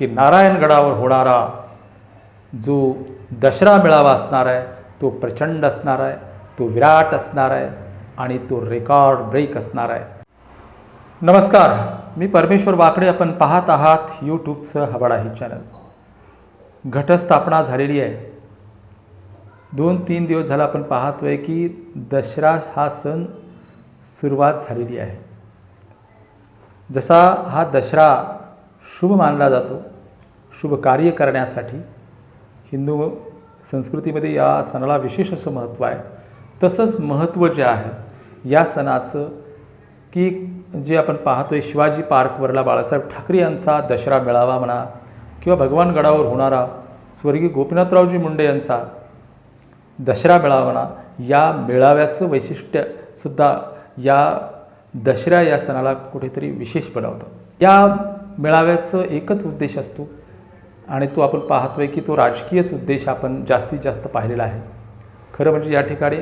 की नारायणगडावर होणारा जो दसरा मेळावा असणार आहे तो प्रचंड असणार आहे तो विराट असणार आहे आणि तो रेकॉर्ड ब्रेक असणार आहे. नमस्कार मी परमेश्वर वाकडे आपण पाहत आहात यूट्यूबचं हवाडा हे चॅनल. घटस्थापना झालेली आहे. दोन तीन दिवस झाला आपण पाहतोय की दसरा हा सण सुरुवात झालेली आहे. जसा हा दसरा शुभ मानला जातो शुभ कार्य करण्यासाठी हिंदू संस्कृतीमध्ये या सणाला विशेष असं महत्त्व आहे. तसंच महत्त्व जे आहे या सणाचं की जे आपण पाहतोय शिवाजी पार्कवरला बाळासाहेब ठाकरे यांचा दसरा मेळावा म्हणा किंवा भगवान गडावर होणारा स्वर्गीय गोपीनाथरावजी मुंडे यांचा दसरा मेळावा म्हणा या मेळाव्याचं वैशिष्ट्यसुद्धा या दसऱ्या या सणाला कुठेतरी विशेष बनवतं. या मेळाव्याचं एकच उद्देश असतो आणि तो आपण पाहतोय की तो राजकीयच उद्देश आपण जास्तीत जास्त पाहिलेला आहे. खरं म्हणजे या ठिकाणी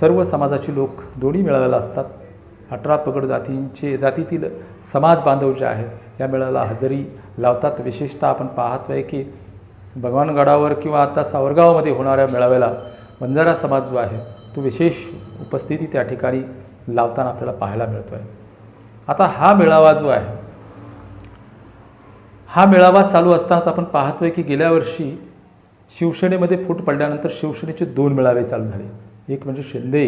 सर्व समाजाचे लोक दोन्ही मेळाव्याला असतात. अठरा पगड जातींचे जातीतील समाज बांधव जे आहेत या मेळाव्याला हजेरी लावतात. विशेषतः आपण पाहतोय की भगवानगडावर किंवा आता सावरगावमध्ये होणाऱ्या मेळाव्याला बंजारा समाज जो आहे तो विशेष उपस्थिती त्या ठिकाणी लावताना आपल्याला पाहायला मिळतो आहे आता हा मेळावा जो आहे हा मेळावा चालू असतानाच आपण पाहतोय की गेल्या वर्षी शिवसेनेमध्ये फूट पडल्यानंतर शिवसेनेचे दोन मेळावे चालू झाले. एक म्हणजे शिंदे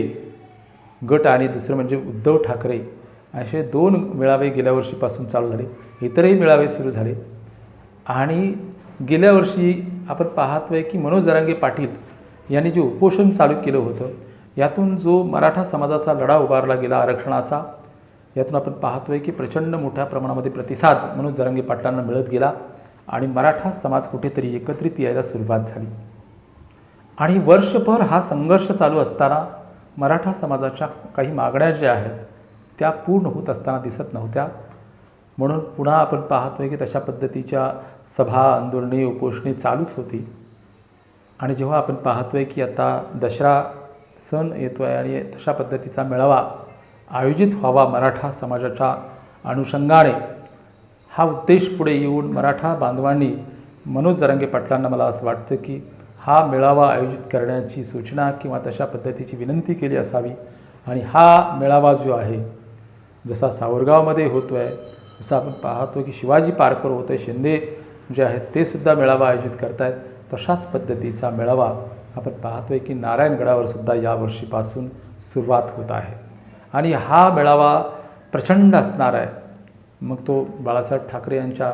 गट आणि दुसरं म्हणजे उद्धव ठाकरे असे दोन मेळावे गेल्या वर्षीपासून चालू झाले. इतरही मेळावे सुरू झाले. आणि गेल्या वर्षी आपण पाहतोय की मनोज जरांगे पाटील यांनी जे उपोषण चालू केलं होतं यातून जो मराठा समाजाचा लढा उभारला गेला आरक्षणाचा यातून आपण पाहतोय की प्रचंड मोठ्या प्रमाणामध्ये प्रतिसाद म्हणून जरंगी पाटलांना मिळत गेला आणि मराठा समाज कुठेतरी एकत्रित यायला सुरुवात झाली. आणि वर्षभर हा संघर्ष चालू असताना मराठा समाजाच्या काही मागण्या ज्या आहेत त्या पूर्ण होत असताना दिसत नव्हत्या. म्हणून पुन्हा आपण पाहतोय की तशा पद्धतीच्या सभा आंदोलने उपोषणे चालूच होती. आणि जेव्हा आपण पाहतोय की आता दसरा सण येतो आहे आणि तशा पद्धतीचा मेळावा आयोजित व्हावा मराठा समाजाच्या अनुषंगाने. हा उद्देश पुढे येऊन मराठा बांधवांनी मनोज जरांगे पाटलांना मला असं वाटतं की हा मेळावा आयोजित करण्याची सूचना किंवा तशा पद्धतीची विनंती केली असावी. आणि हा मेळावा जो आहे जसा सावरगावमध्ये होतो आहे जसं आपण पाहतो की शिवाजी पार्कवर होतं आहे शिंदे जे आहेत ते सुद्धा मेळावा आयोजित करतायत. तशाच पद्धतीचा मेळावा आपण पाहतो आहे की नारायणगडावर सुद्धा यावर्षीपासून सुरुवात होत आहे. आणि हा मेळावा प्रचंड असणार आहे. मग तो बाळासाहेब ठाकरे यांच्या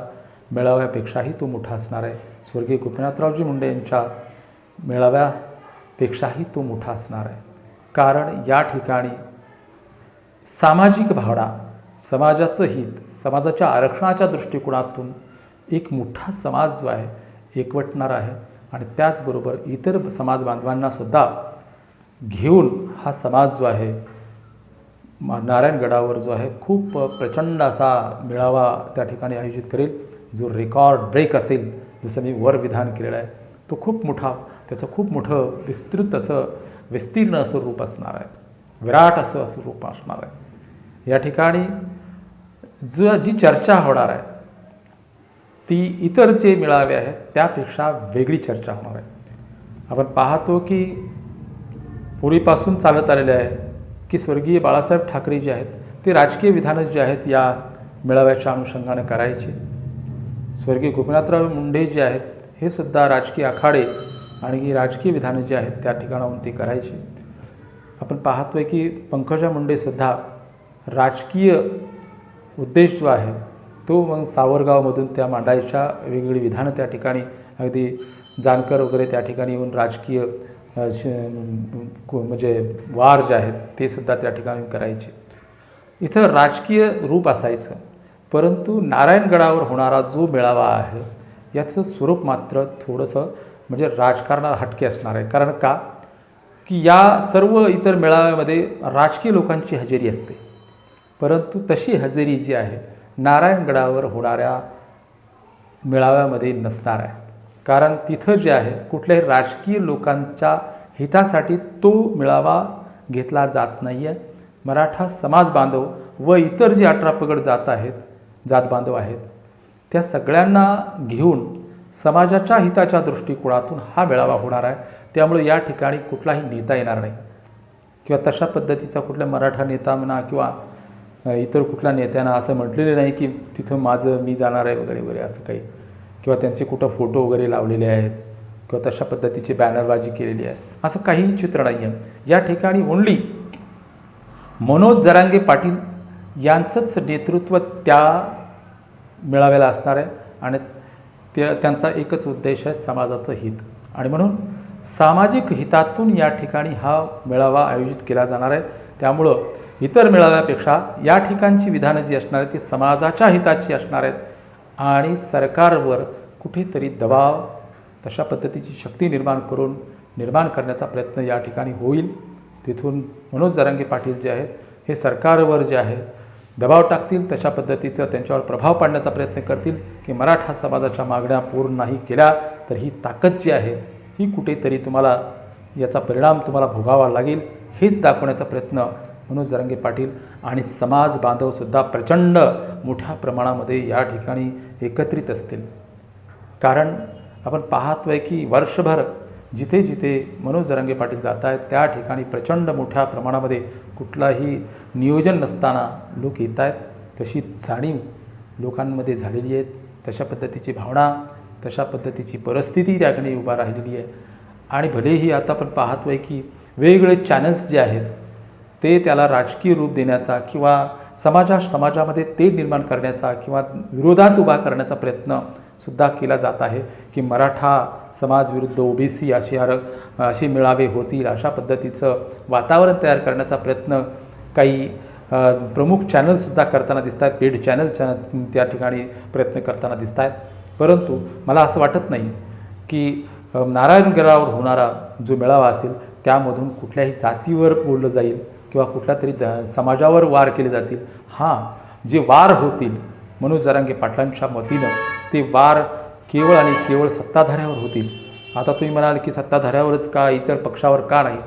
मेळाव्यापेक्षाही तो मोठा असणार आहे. स्वर्गीय गोपीनाथरावजी मुंडे यांच्या मेळाव्यापेक्षाही तो मोठा असणार आहे. कारण या ठिकाणी सामाजिक भावना समाजाचं हित समाजाच्या आरक्षणाच्या दृष्टिकोनातून एक मोठा समाज जो आहे एकवटणार आहे. आणि त्याचबरोबर इतर समाज बांधवांनासुद्धा घेऊन हा समाज जो आहे नारायणगडावर जो आहे खूप प्रचंड असा मेळावा त्या ठिकाणी आयोजित करेल. जो रेकॉर्ड ब्रेक असेल जसं मी वर विधान केलेलं आहे तो खूप मोठा त्याचं खूप मोठं विस्तृत असं विस्तीर्ण असं रूप असणार आहे. विराट असं असं रूप असणार आहे. या ठिकाणी जो जी चर्चा होणार आहे ती इतर जे मेळावे आहेत त्यापेक्षा वेगळी चर्चा होणार आहे. आपण पाहतो की पूर्वीपासून चालत आलेले आहे की स्वर्गीय बाळासाहेब ठाकरे जे आहेत ते राजकीय विधानं जे आहेत या मेळाव्याच्या अनुषंगानं करायचे. स्वर्गीय गोपीनाथराव मुंडे जे आहेत हे सुद्धा राजकीय आखाडे आणि राजकीय विधानं जी आहेत त्या ठिकाणाहून ती करायची. आपण पाहतोय की पंकजा मुंडेसुद्धा राजकीय उद्देश जो आहे तो मग सावरगावमधून त्या मांडायच्या वेगवेगळी विधानं त्या ठिकाणी अगदी जानकर वगैरे त्या ठिकाणी येऊन राजकीय म्हणजे वार जे आहेत ते सुद्धा त्या ठिकाणी करायचे. इथं राजकीय रूप असायचं परंतु नारायणगडावर होणारा जो मेळावा आहे याचं स्वरूप मात्र थोडंसं म्हणजे राजकारणाला हटके असणार आहे. कारण का? की या सर्व इतर मेळाव्यामध्ये राजकीय लोकांची हजेरी असते. परंतु तशी हजेरी जी आहे नारायणगडावर होणाऱ्या मेळाव्यामध्ये नसणार आहे. कारण तिथं जे आहे कुठल्याही राजकीय लोकांच्या हितासाठी तो मेळावा घेतला जात नाही आहे मराठा समाज बांधव व इतर जे अठरा पगड जात आहेत जात बांधव आहेत त्या सगळ्यांना घेऊन समाजाच्या हिताच्या दृष्टिकोनातून हा मेळावा होणार आहे. त्यामुळे या ठिकाणी कुठलाही नेता येणार नाही. किंवा तशा पद्धतीचा कुठला मराठा नेता म्हणा किंवा इतर कुठल्या नेत्यांना असं म्हटलेलं नाही की तिथं माझं मी जाणार आहे वगैरे वगैरे असं काही किंवा त्यांचे कुठं फोटो वगैरे लावलेले आहेत किंवा तशा पद्धतीची बॅनरबाजी केलेली आहे असं काहीही चित्र नाही आहे या ठिकाणी ओन्ली मनोज जरांगे पाटील यांचंच नेतृत्व त्या मेळाव्याला असणार आहे आणि त्या त्यांचा एकच उद्देश आहे समाजाचं हित. आणि म्हणून सामाजिक हितातून या ठिकाणी हा मेळावा आयोजित केला जाणार आहे. त्यामुळं इतर मेळाव्यापेक्षा या ठिकाणची विधानं जी असणार आहेत ती समाजाच्या हिताची असणार आहेत. आणि सरकारवर कुठेतरी दबाव तशा पद्धतीची शक्ती निर्माण करून निर्माण करण्याचा प्रयत्न या ठिकाणी होईल. तिथून मनोज जरांगे पाटील जे आहेत हे सरकारवर जे आहे दबाव टाकतील तशा पद्धतीचं त्यांच्यावर प्रभाव पाडण्याचा प्रयत्न करतील की मराठा समाजाच्या मागण्या पूर्ण नाही केल्या तर ही ताकद जी आहे ही कुठेतरी तुम्हाला याचा परिणाम तुम्हाला भोगावा लागेल हेच दाखवण्याचा प्रयत्न मनोज जरांगे पाटील आणि समाज बांधवसुद्धा प्रचंड मोठ्या प्रमाणामध्ये या ठिकाणी एकत्रित असतील. कारण आपण पाहतोय की वर्षभर जिथे जिथे मनोज जरांगे पाटील जात आहेत त्या ठिकाणी प्रचंड मोठ्या प्रमाणामध्ये कुठलाही नियोजन नसताना लोक येत आहेत. तशी जाणीव लोकांमध्ये झालेली आहे. तशा पद्धतीची भावना तशा पद्धतीची परिस्थिती त्याकडे उभा राहिलेली आहे. आणि भलेही आता आपण पाहतोय की वेगवेगळे चॅनल्स जे आहेत ते त्याला राजकीय रूप देण्याचा किंवा समाजा समाजामध्ये तेढ निर्माण करण्याचा किंवा विरोधात उभा करण्याचा प्रयत्न सुद्धा केला जात आहे की मराठा समाज विरुद्ध ओबीसी अशी आर अशी मेळावे होतील अशा पद्धतीचं वातावरण तयार करण्याचा प्रयत्न काही प्रमुख चॅनलसुद्धा करताना दिसत आहेत. पेड चॅनल त्या ठिकाणी प्रयत्न करताना दिसत आहेत. परंतु मला असं वाटत नाही की नारायणगडावर होणारा जो मेळावा असेल त्यामधून कुठल्याही जातीवर बोललं जाईल. किंवा कुठल्या तरी द समाजावर वार केले जातील. हां जे वार होतील मनोज जरांगे पाटलांच्या वतीनं ते वार केवळ आणि केवळ सत्ताधाऱ्यावर होतील. आता तुम्ही म्हणाल की सत्ताधाऱ्यावरच का इतर पक्षावर का नाही?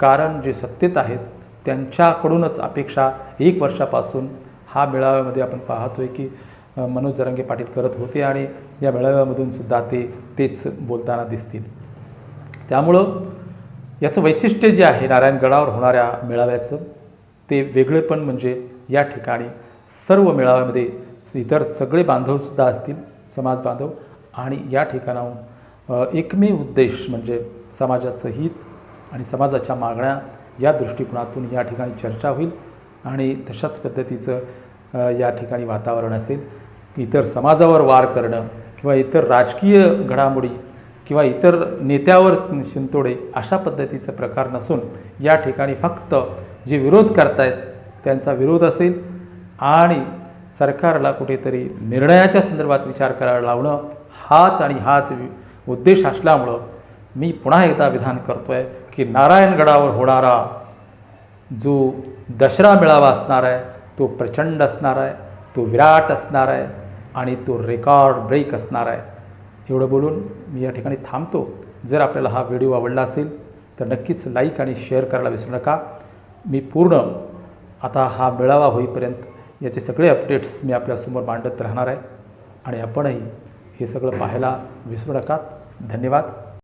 कारण जे सत्तेत आहेत त्यांच्याकडूनच अपेक्षा एक वर्षापासून हा मेळाव्यामध्ये आपण पाहतोय की मनोज जरांगे पाटील करत होते आणि या मेळाव्यामधून सुद्धा ते तेच बोलताना दिसतील. त्यामुळं याचं वैशिष्ट्य जे आहे नारायणगडावर होणाऱ्या मेळाव्याचं ते वेगळेपण म्हणजे या ठिकाणी सर्व मेळाव्यामध्ये इतर सगळे बांधवसुद्धा असतील समाज बांधव आणि या ठिकाणाहून एकमेव उद्देश म्हणजे समाजाचं हित आणि समाजाच्या मागण्या या दृष्टिकोनातून या ठिकाणी चर्चा होईल आणि तशाच पद्धतीचं या ठिकाणी वातावरण असेल. इतर समाजावर वार करणं किंवा इतर राजकीय घडामोडी किंवा इतर नेत्यावर शिंतोडे अशा पद्धतीचा प्रकार नसून या ठिकाणी फक्त जे विरोध करतायत त्यांचा विरोध असेल आणि सरकारला कुठेतरी निर्णयाच्या संदर्भात विचार करायला लावणं हाच आणि हाच वि- उद्देश असल्यामुळं मी पुन्हा एकदा विधान करतो आहे की नारायणगडावर होणारा जो दसरा मेळावा असणार आहे तो प्रचंड असणार आहे तो विराट असणार आहे आणि तो रेकॉर्ड ब्रेक असणार आहे. एवढं बोलून मी या ठिकाणी थांबतो. जर आपल्याला हा व्हिडिओ आवडला असेल तर नक्कीच लाईक आणि शेअर करायला विसरू नका. मी पूर्ण आता हा मेळावा होईपर्यंत याचे सगळे अपडेट्स मी आपल्यासमोर मांडत राहणार आहे. आणि आपणही हे सगळं पाहायला विसरू नका. धन्यवाद.